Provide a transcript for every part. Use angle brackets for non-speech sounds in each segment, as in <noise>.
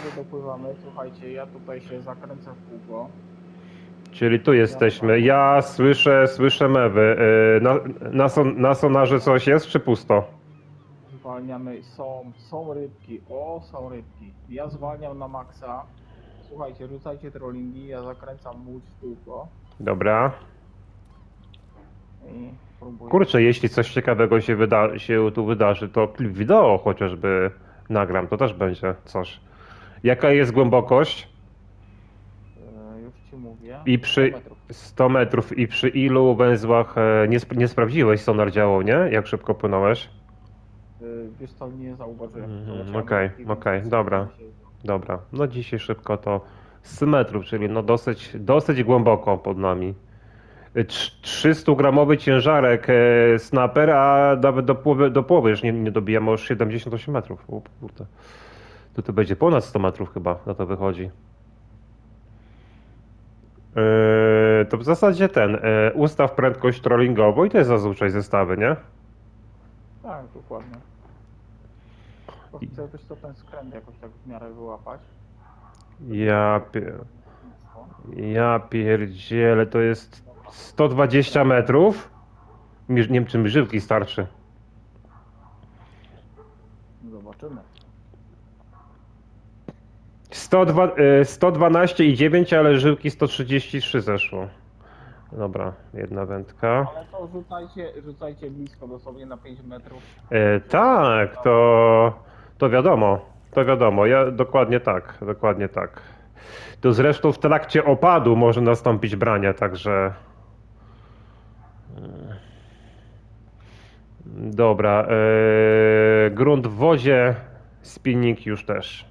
prawie dopływamy. Słuchajcie, ja tutaj się zakręcę w kółko. Czyli tu jesteśmy. Ja słyszę, słyszę mewy. Yy, Na, na, son, na sonarze coś jest, czy pusto? Zwalniamy, są, są rybki, o są rybki. Ja zwalniam na maksa. Słuchajcie, rzucajcie trollingi, ja zakręcam łódź w kółko Dobra. i próbuję. Kurczę, jeśli coś ciekawego się, wyda się tu wydarzy, to klip wideo chociażby nagram, to też będzie coś. Jaka jest głębokość? E, już ci mówię. I przy 100 metrów. 100 metrów i przy ilu węzłach e, nie, sp nie sprawdziłeś sonar działał, nie? Jak szybko płynąłeś? E, wiesz co, nie zauważyłem. Mhm, Zobaczyłem okej, okej, dobra. Dobra, no dzisiaj szybko to 100 metrów, czyli no dosyć, dosyć głęboko pod nami. Y, trz- 300-gramowy ciężarek e, snapper, a nawet do połowy, do połowy już nie, nie dobijamy, już 78 metrów. O kurde. To to będzie ponad 100 metrów chyba, na to wychodzi. E, to w zasadzie ten, e, ustaw prędkość trollingową i to jest zazwyczaj zestawy, nie? Tak, dokładnie. Chcę też to ten skręt jakoś tak w miarę wyłapać. Ja, pie... ja pierdzielę, to jest 120 metrów. Nie wiem, czy mi żywki starczy. Zobaczymy. 102, y, 112 i 9, ale żyłki 133 zeszło. Dobra, jedna wędka. Ale to rzucajcie, rzucajcie blisko dosłownie na 5 metrów. E, tak, to, to wiadomo, to wiadomo, ja dokładnie tak, dokładnie tak. To zresztą w trakcie opadu może nastąpić branie, także... e, Dobra, e, grunt w wozie, spinning już też.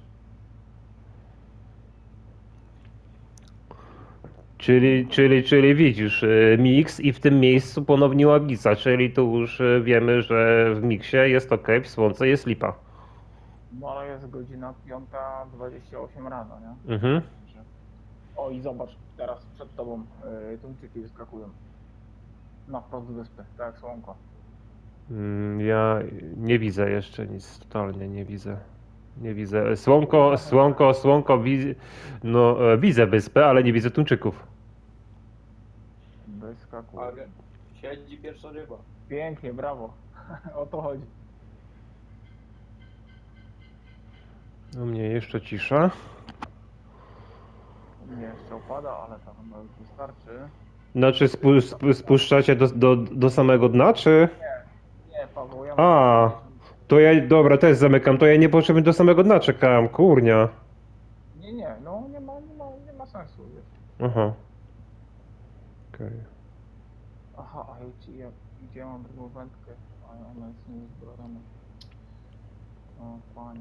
Czyli, czyli, czyli widzisz, e, mix i w tym miejscu ponownie łagica, czyli tu już e, wiemy, że w miksie jest ok, w słońce jest lipa. No ale jest godzina 5.28 rano, nie? Mhm. O i zobacz, teraz przed tobą yy, tuńczyki wyskakują. Na wprost wyspy, tak jak słonko. Mm, Ja nie widzę jeszcze nic, totalnie nie widzę. Nie widzę. Słonko, słonko, słonko, wi- no widzę wyspę, ale nie widzę tuńczyków. Wyskakują. Ale siedzi pierwsza ryba. Pięknie, brawo. <laughs> o to chodzi. U mnie jeszcze cisza. Nie jeszcze opada, ale to chyba już wystarczy. Znaczy spu, spu, spuszczacie do, do, do samego dna, czy? Nie, Paweł, ja A. To ja, dobra, też zamykam, to ja nie potrzebuję do samego dna czekałem, kurnia. Nie, nie, no nie ma, nie ma, nie ma sensu, wiesz. Aha. Okej. Ja, gdzie mam drugą wędkę, a ona jest niezbrojona. O, panie.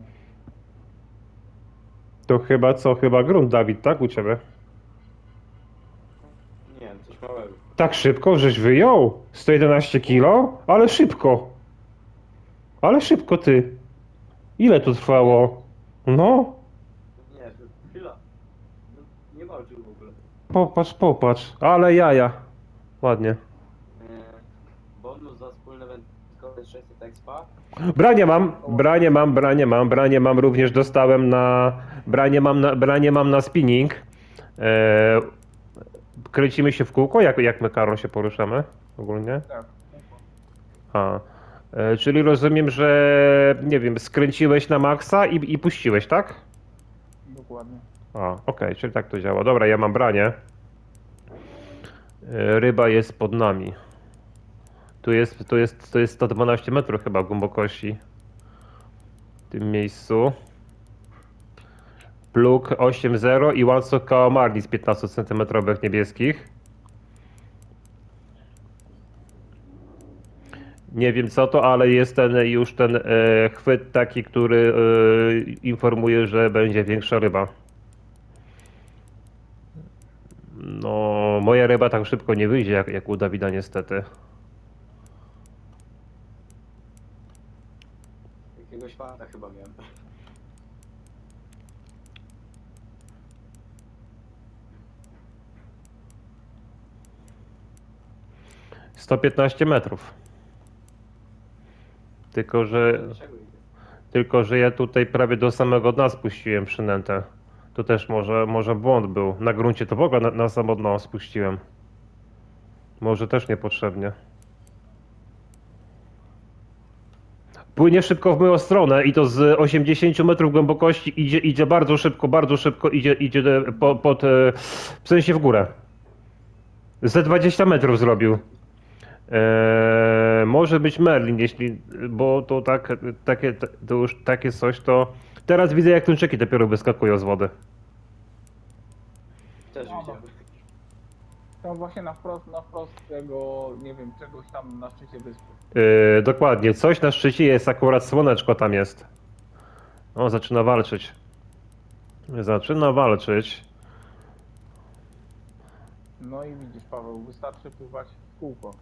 To chyba co, chyba grunt, Dawid, tak u ciebie? Nie, coś małego. Tak szybko, żeś wyjął? 111 kilo? Ale szybko. Ale szybko ty. Ile to trwało? No, Nie, to chwila. No, Nie walczył w ogóle. popatrz, popatrz. Ale jaja. Ładnie. Eee, bonus za wspólne wędkowe 600 expa. Branie mam, branie mam, branie mam, branie mam również dostałem na, branie mam na, branie mam na spinning. Eee, kręcimy się w kółko, jak, jak my Karol się poruszamy ogólnie? Tak. A, e, czyli rozumiem, że nie wiem, skręciłeś na maksa i, i puściłeś, tak? Dokładnie. A, okej, czyli tak to działa. Dobra, ja mam branie. E, Ryba jest pod nami. Tu jest, tu jest, to jest 112 metrów chyba głębokości. W tym miejscu. Pluk 8.0 i łańcuch kałamarni z 15 cm niebieskich. Nie wiem co to, ale jest ten już ten e, chwyt taki, który e, informuje, że będzie większa ryba. No, moja ryba tak szybko nie wyjdzie jak, jak u Dawida niestety. Jakiegoś fanta chyba miałem. Sto 115 metrów. Tylko, że? Tylko, że ja tutaj prawie do samego dna spuściłem przynętę. To też może, może błąd był. Na gruncie to w ogóle na, na samo dno spuściłem. Może też niepotrzebnie. Płynie szybko w moją stronę i to z 80 metrów głębokości idzie, idzie bardzo szybko, bardzo szybko idzie, idzie po, pod, e, w sensie w górę. Ze 20 metrów zrobił. Eee, może być Merlin, jeśli, bo to tak, takie, to już takie coś, to teraz widzę jak tuńczyki dopiero wyskakują z wody. Też No, widziałem. Tam właśnie na wprost, na wprost tego, nie wiem, czegoś tam na szczycie wyspy. Eee, dokładnie, coś na szczycie jest, akurat słoneczko tam jest. O, zaczyna walczyć. Zaczyna walczyć. No i widzisz Paweł, wystarczy pływać w kółko.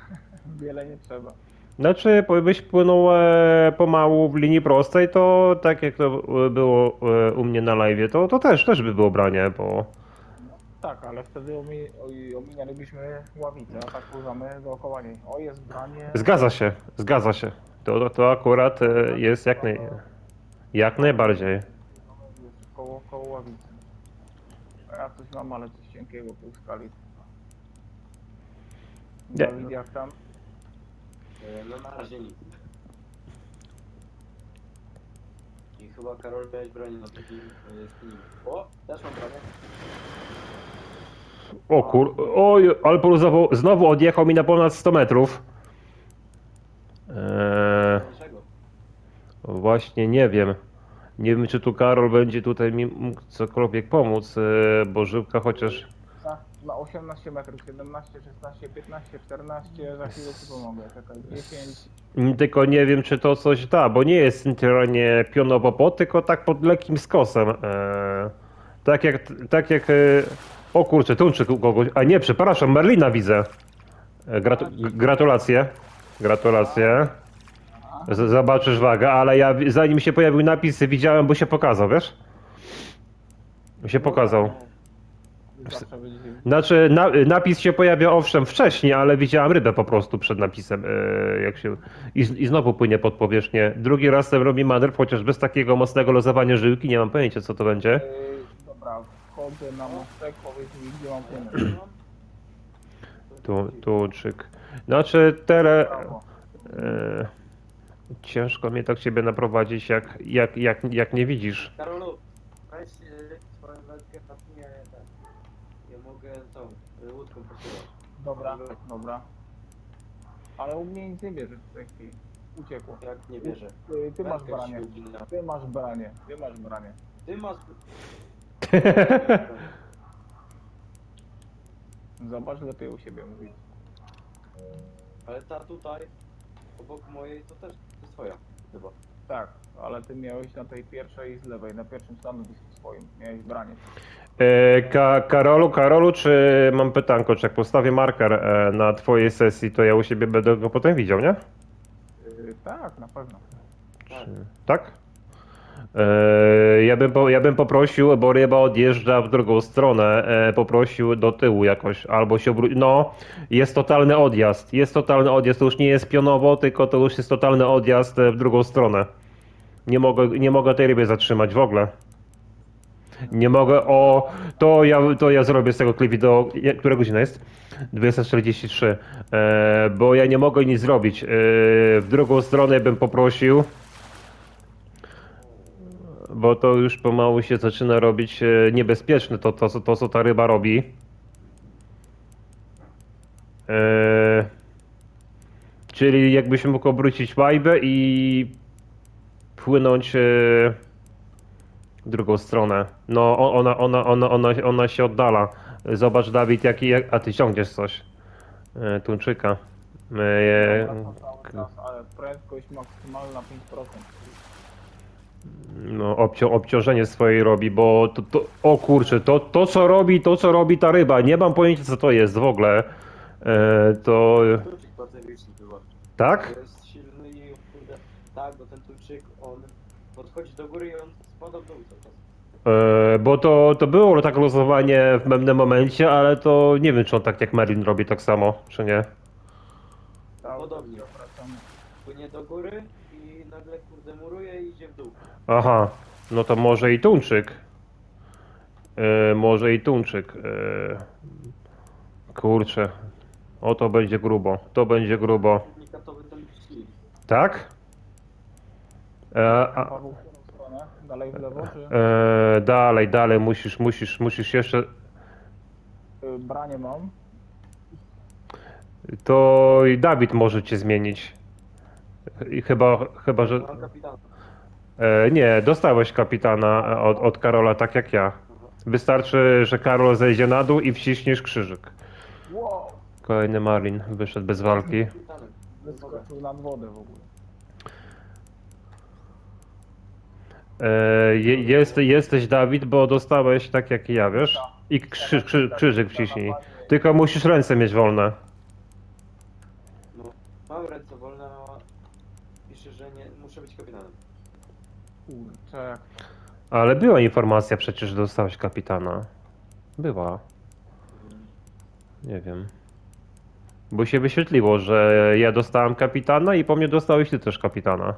<laughs> Wiele nie trzeba. Znaczy, byś płynął e, pomału w linii prostej, to tak jak to e, było e, u mnie na live, to, to też, też by było branie, bo... Tak, ale wtedy omi, oj- ominęlibyśmy ławicę, a tak pływamy dookoła niej. O, jest branie. Zgadza się, zgadza się. To, to akurat e, jest jak, naj, jak najbardziej. Jest koło, koło ławicy. A ja coś mam, ale coś cienkiego pół skali. Nie. Dawid, jak tam? E, No na razie nic. I chyba Karol miałeś bronię na takim e, spinningu. O, też mam bronię. O kur... Oj, Alpol znowu, znowu odjechał mi na ponad 100 metrów. Eee, Dlaczego? właśnie nie wiem. Nie wiem, czy tu Karol będzie tutaj mi mógł cokolwiek pomóc, e, bo żyłka chociaż... Na 18 metrów, 17, 16, 15, 14, za chwilę ci pomogę. Czekaj, 10. Mm, Tylko nie wiem, czy to coś da, bo nie jest centralnie pionowo po, tylko tak pod lekkim skosem. Eee, tak jak, tak jak, e, o kurczę, tuńczyk kogoś, a nie, przepraszam, Merlina widzę. E, Gratu, gratulacje, gratulacje. Z, zobaczysz wagę, ale ja zanim się pojawił napis, widziałem, bo się pokazał, wiesz? Się pokazał. Zawsze będzie Znaczy, na, napis się pojawia owszem wcześniej, ale widziałem rybę po prostu przed napisem, e, jak się i, z- i znowu płynie pod powierzchnię. Drugi raz ten robi manewr, chociaż bez takiego mocnego lozowania żyłki, nie mam pojęcia co to będzie. Yy, dobra, wchodzę na mostek, powiedz mi gdzie mam płynąć. <clears throat> Tu, tu, czyk. Znaczy, tele... E, ciężko mnie tak ciebie naprowadzić, jak, jak, jak, jak nie widzisz. Karolu, weź swoją wędkę na mnie ten. Ja mogę tą e, łódką posyłać. Dobra, dobra. Ale u mnie nic nie bierze w tej chwili. Uciekło. Jak nie bierze. Ty, ty masz Wędka branie. się ugina. Ty masz branie. Ty masz branie. Ty masz... <laughs> Zobacz lepiej u siebie mówić. Ale ta tutaj, obok mojej, to też jest twoja. Chyba. Tak, ale ty miałeś na tej pierwszej z lewej, na pierwszym stanowisku swoim. Miałeś branie. E, Ka Karolu, Karolu, czy mam pytanko, czy jak postawię marker e, na twojej sesji, to ja u siebie będę go potem widział, nie? Yy, tak, na pewno. Tak. Tak? Ja, bym po, ja bym poprosił, bo ryba odjeżdża w drugą stronę, poprosił do tyłu jakoś, albo się obrócił. No, jest totalny odjazd, jest totalny odjazd, to już nie jest pionowo, tylko to już jest totalny odjazd w drugą stronę. Nie mogę, nie mogę tej ryby zatrzymać w ogóle. Nie mogę, o, to ja, to ja zrobię z tego klip wideo, która godzina jest? 243, e, bo ja nie mogę nic zrobić. E, w drugą stronę bym poprosił, bo to już pomału się zaczyna robić e, niebezpieczne, to, to, to, to co ta ryba robi. Czyli jakbyś mógł obrócić łajbę i płynąć drugą stronę. No ona, ona, ona, ona, ona się oddala. Zobacz Dawid, jaki, jak, a ty ciągniesz coś. E, tuńczyka. E, cały czas, ale prędkość maksymalna 5%. no, obcią, obciążenie swojej robi, bo to, to, o kurczę, to, to co robi, to co robi ta ryba, nie mam pojęcia co to jest w ogóle. E, to Tuńczyk pacyficzny chyba. tak? To jest silny i kurde, tak, bo ten tuńczyk, on podchodzi do góry i on E, bo to, to było tak losowanie w pewnym momencie, ale to nie wiem czy on tak jak Merlin robi tak samo, czy nie. Podobnie. Płynie do góry i na nagle kurde muruje i idzie w dół. Aha, no to może i tuńczyk. E, może i tuńczyk. E, kurczę. O, to będzie grubo. To będzie grubo. Tak? E, a, Paweł? Dalej w lewo, czy e, dalej, dalej, musisz, musisz, musisz jeszcze. y, branie mam? To i Dawid może cię zmienić. I chyba, chyba, że. Mam kapitana. E, nie, dostałeś kapitana od, od Karola, tak jak ja. Wystarczy, że Karol zejdzie na dół i wciśniesz krzyżyk. Wow! Kolejny Marlin wyszedł bez walki. Wyskoczył nad wodę w ogóle. Je, jest, jesteś Dawid, bo dostałeś tak jak i ja, wiesz? I krzy, krzy, krzyżyk wciśnij. Tylko musisz ręce mieć wolne. No, mam ręce wolne, a pisze, że nie muszę być kapitanem. Kurczę, Ale była informacja przecież, że dostałeś kapitana. Była. Nie wiem. Bo się wyświetliło, że ja dostałem kapitana i po mnie dostałeś ty też kapitana.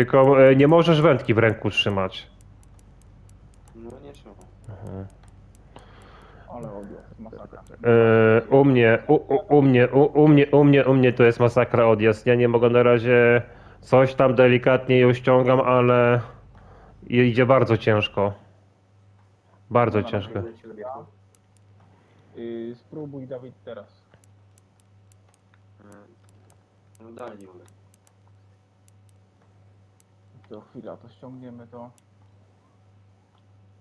Tylko e, nie możesz wędki w ręku trzymać. No nie trzeba. ale odjazd, masakra. E, u mnie, u, u, u mnie, u, u mnie, u mnie, u mnie to jest masakra odjazd. Ja nie mogę na razie coś tam delikatnie ją ściągam, ale idzie bardzo ciężko. Bardzo ciężko. Y, spróbuj Dawid teraz. No dalej nie mogę. To chwila, to ściągniemy to.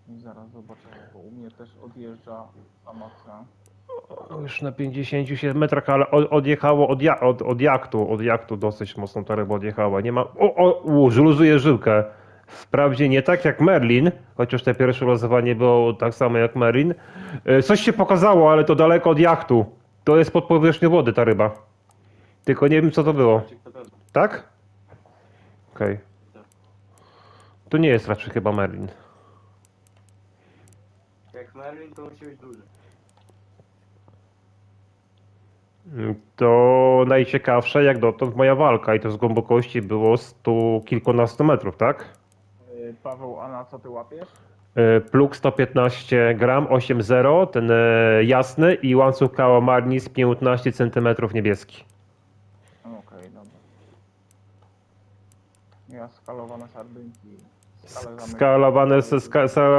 I zaraz zobaczymy, bo u mnie też odjeżdża na maksa. Już na 57 metrach, ale od, odjechało od, ja, od, od jaktu, od jaktu dosyć mocno ta ryba odjechała. Nie ma. O, o, u, żyłkę. Wprawdzie nie tak jak Merlin, chociaż te pierwsze losowanie było tak samo jak Merlin. E, Coś się pokazało, ale to daleko od jachtu. To jest pod powierzchnią wody ta ryba. Tylko nie wiem co to było. Tak? Okej. To nie jest raczej chyba Merlin. Jak Merlin to musi być duży. To najciekawsze jak dotąd moja walka i to z głębokości było stu kilkunastu metrów, tak? Y, Paweł, a na co ty łapiesz? E, Pluk 115 gram 8.0, ten e, jasny i łańcuch kałamarnis 15 cm niebieski. Okej, dobra. Ja skalowane sardynki. Skalowane,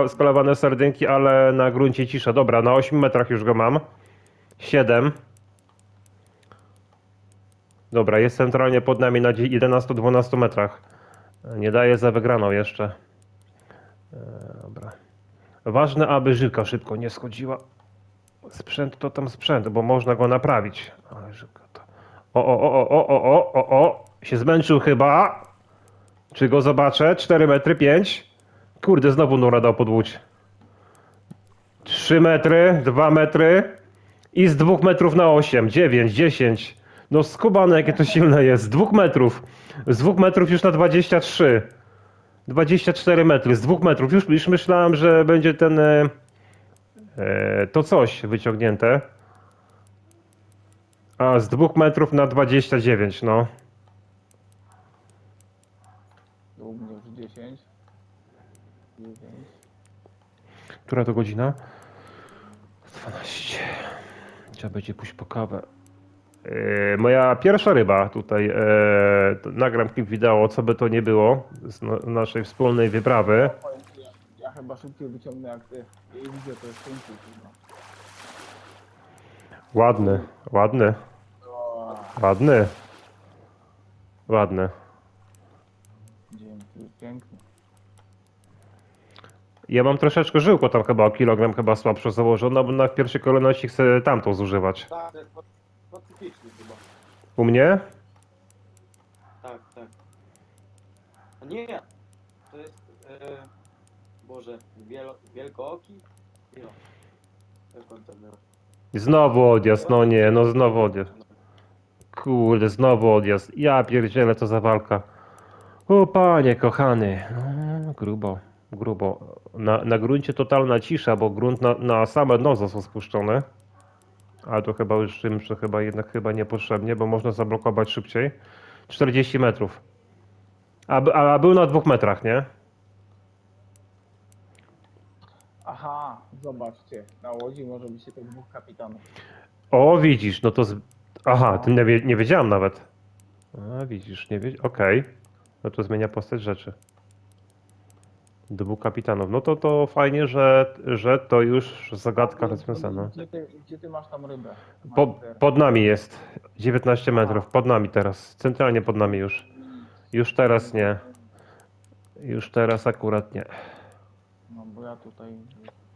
skalowane sardynki, ale na gruncie cisza. Dobra, na 8 metrach już go mam. 7. Dobra, jest centralnie pod nami na 11-12 metrach. Nie daje za wygraną jeszcze. E, Dobra. Ważne, aby żyłka szybko nie schodziła. Sprzęt to tam sprzęt, bo można go naprawić. Ale to... O, o, o, o, o, o, o, o, się zmęczył chyba. Czy go zobaczę? 4 metry, 5. Kurde, znowu Nura dał pod łódź. 3 metry, 2 metry i z 2 metrów na 8, 9, 10. No skubane jakie to silne jest. Z 2 metrów. Z 2 metrów już na 23. 24 metry, z 2 metrów. Już, już myślałem, że będzie ten e, e, to coś wyciągnięte. A z 2 metrów na 29, no. U mnie już 10. 9. Która to godzina? 12. Trzeba będzie pójść po kawę. E, moja pierwsza ryba tutaj, e, to nagram klip wideo, co by to nie było, z no, naszej wspólnej wyprawy. Powiem ci, Ja, ja chyba szybciej wyciągnę jak ty. I widzę, to jest pięknie. Ładny, ładny, O, ładny. Ładny. dzięki, pięknie. Ja mam troszeczkę żyłko tam chyba o kilogram chyba słabsze założone, bo na w pierwszej kolejności chcę tamtą zużywać. Tak, to pa- pacyficzny chyba. U mnie? Tak, tak. A nie, to jest... E, Boże, wielo, wielkooki? Jak on tam miał? Znowu odjazd, no nie, no znowu odjazd. Kurde, znowu odjazd. Ja pierdzielę, to za walka. O panie kochany. No, grubo, grubo. Na, na gruncie totalna cisza, bo grunt na, na same dno został spuszczony. Ale to chyba już czymś, to chyba jednak chyba niepotrzebnie, bo można zablokować szybciej. 40 metrów. A, a, a był na dwóch metrach, nie? Aha, zobaczcie, na łodzi może być tylko dwóch kapitanów. O, widzisz, no to. Z... Aha, ty nie, wie- nie wiedziałem nawet. A, widzisz, nie wiedziałem. Okej. No to zmienia postać rzeczy. Dwóch kapitanów. No to to fajnie, że, że to już zagadka rozwiązana. Gdzie ty, gdzie ty masz tam rybę? Po, pod nami jest. 19 metrów. Pod nami teraz. Centralnie pod nami już. Już teraz nie. Już teraz akurat nie. No bo ja tutaj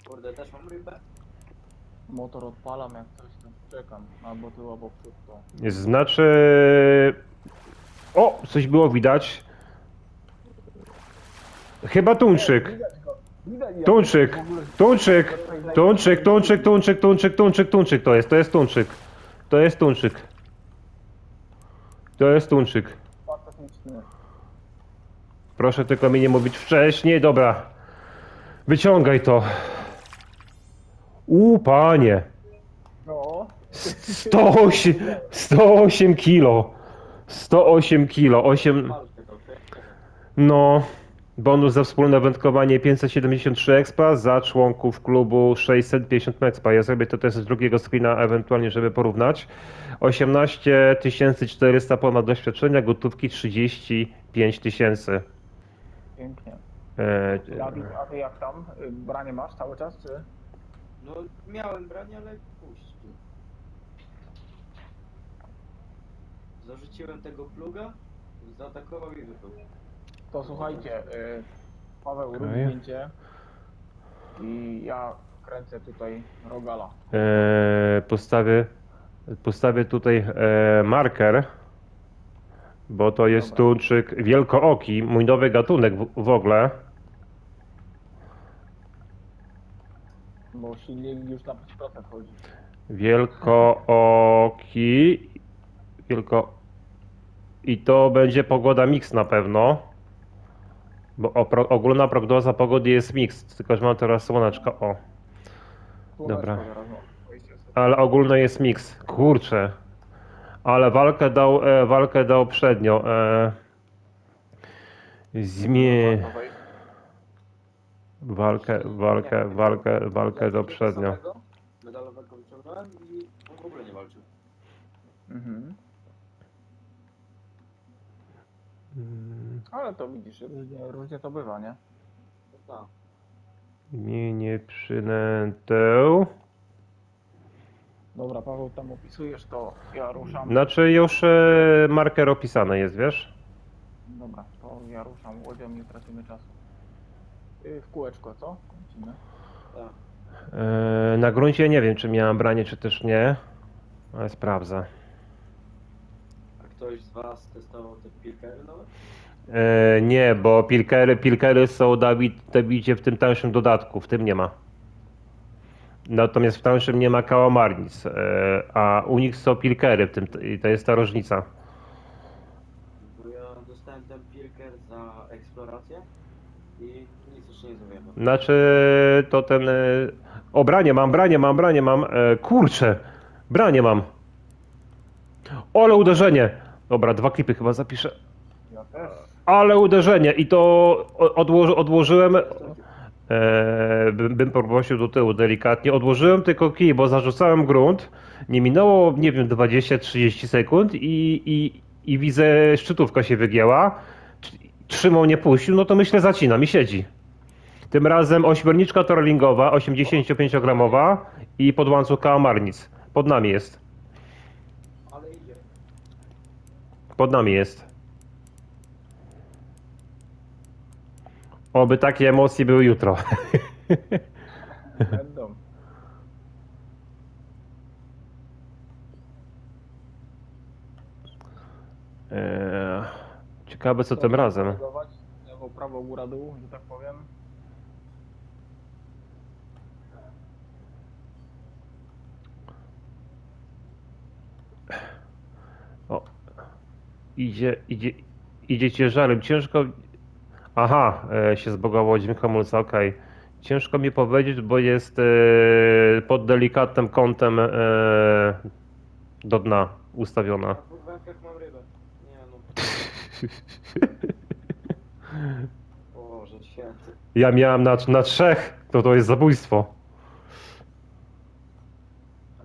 Kurde, też mam rybę. motor odpalam jak coś tam czekam. Albo tył, albo przód to. Znaczy. O, coś było widać. Chyba tuńczyk. Tuńczyk. Tuńczyk. Tuńczyk, tuńczyk, tuńczyk, tuńczyk, tuńczyk, tuńczyk. To jest, to jest tuńczyk. To jest tuńczyk. To jest tuńczyk. Proszę tylko mi nie mówić wcześniej. Dobra. Wyciągaj to. U panie. No. 108, 108 kilo. 108 kilo. 8. Malkę to, okej? No. Bonus za wspólne wędkowanie 573 expa, za członków klubu 650 expa. Ja zrobię to też z drugiego screena, ewentualnie, żeby porównać. 18 400 ponad doświadczenia, gotówki 35 tysięcy. Pięknie. E, Dawid, a ty jak tam? Branie masz cały czas, czy? No miałem branie, ale puść. Zarzuciłem tego pluga, zaatakował i wypluł. To słuchajcie, y, Paweł rób Okej. zdjęcie i ja kręcę tutaj rogala. e, postawię, postawię tutaj e, marker, bo to jest Dobra. tuńczyk wielkooki, mój nowy gatunek w, w ogóle. Bo silnik już na 5% chodzi. Wielkooki. Wielko. I to będzie pogoda mix na pewno. Bo opro, ogólna prognoza pogody jest mix, tylko że mam teraz słoneczko. O, Dobra. no. Ale ogólny jest mix. Kurczę. Ale walkę dał, e, walkę dał przednio. E, zmie. Walkę, walkę, walkę, walkę do przednio. Samego Medalowego wyciągnąłem i on w ogóle nie walczył. Mhm. Mm, Ale to widzisz, różnie, różnie to bywa, nie? No tak. Mienie przynętę. Dobra, Paweł, tam opisujesz to, ja ruszam. Znaczy już e, marker opisany jest, wiesz? Dobra, to ja ruszam łodzią, nie tracimy czasu. Y, W kółeczko, co? Kręcimy. tak. E, na gruncie nie wiem, czy miałem branie, czy też nie. Ale sprawdzę. Ktoś z was testował te pilkery nowe? E, nie, bo pilkery, pilkery są Dawid, w tym tańszym dodatku, w tym nie ma. Natomiast w tańszym nie ma kałamarnic, e, a u nich są pilkery, w tym, i to jest ta różnica. Bo ja dostałem ten pilker za eksplorację i nic jeszcze nie zrobiłem. Znaczy, to ten. e, O, branie mam, branie mam, branie mam. E, kurczę, branie mam. Ale uderzenie. Dobra, dwa klipy chyba zapiszę. Ja też. Ale uderzenie i to odłoży, odłożyłem. E, bym, bym poprosił do tyłu delikatnie. Odłożyłem tylko kij, bo zarzucałem grunt. Nie minęło, nie wiem, 20-30 sekund i, i, i widzę, szczytówka się wygięła. Tr- Trzymał, nie puścił, no to myślę, zacinam i siedzi. Tym razem ośmiorniczka torlingowa, 85-gramowa i pod łańcuch kałamarnic. Pod nami jest. Ale idzie. Pod nami jest. Oby takie emocje były jutro. Będą. Eee, <laughs> ciekawe co tym razem. Lewo, prawo, góra, dół, że tak powiem. Idzie, idzie, idzie ciężarem. Ciężko. Aha, e, się zbogało dźwięk hamulca, okej. Ciężko mi powiedzieć, bo jest e, pod delikatnym kątem e, do dna ustawiona. W wędkach mam rybę. Nie no. <laughs> Boże święty. Ja miałem na, na trzech, to to jest zabójstwo.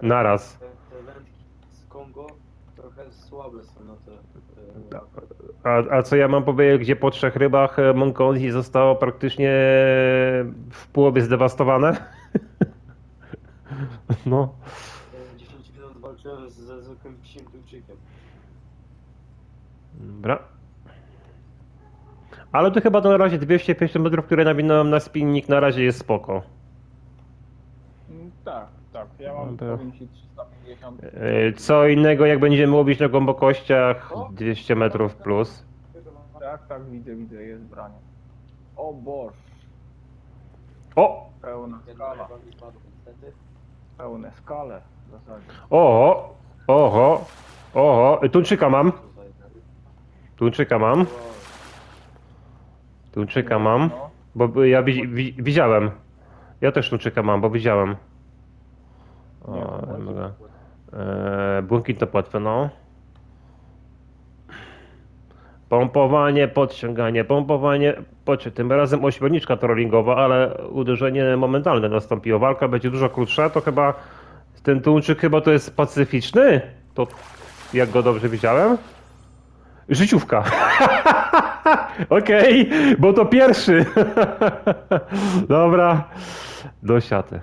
Naraz. Te, te wędki z Kongo trochę słabe są A, a co ja mam powiedzieć, gdzie po trzech rybach e, Monkonzi zostało praktycznie w połowie zdewastowane? <laughs> No. e, 10 minut walczyłem ze zwykłym psim tuńczykiem. Dobra. Ale to chyba to na razie 250 metrów, które nawinąłem na spinnik, na razie jest spoko. Mm, Tak, tak. Ja mam Dobra. powiem ci 350. E, Co innego jak będziemy łowić na głębokościach 200 metrów plus. Tak, tak, widzę, widzę, jest branie. O Boż, O! pełna skala, pełne skale w zasadzie. Oho! Oho! Oho! E, Tuńczyka mam. Tuńczyka mam. Tuńczyka mam. No, Bo ja wi wi widziałem. Ja też tuńczyka mam, bo widziałem. O, Nie, to błękit. mega. Eee, błękitne płetwy, no. Pompowanie, podciąganie, pompowanie, podciąg. Tym razem ośmiorniczka trollingowa, ale uderzenie momentalne nastąpiło. Walka będzie dużo krótsza, to chyba ten tuńczyk chyba to jest pacyficzny? To jak go dobrze widziałem? Życiówka. <laughs> Okej, bo to pierwszy. <laughs> Dobra, do siaty.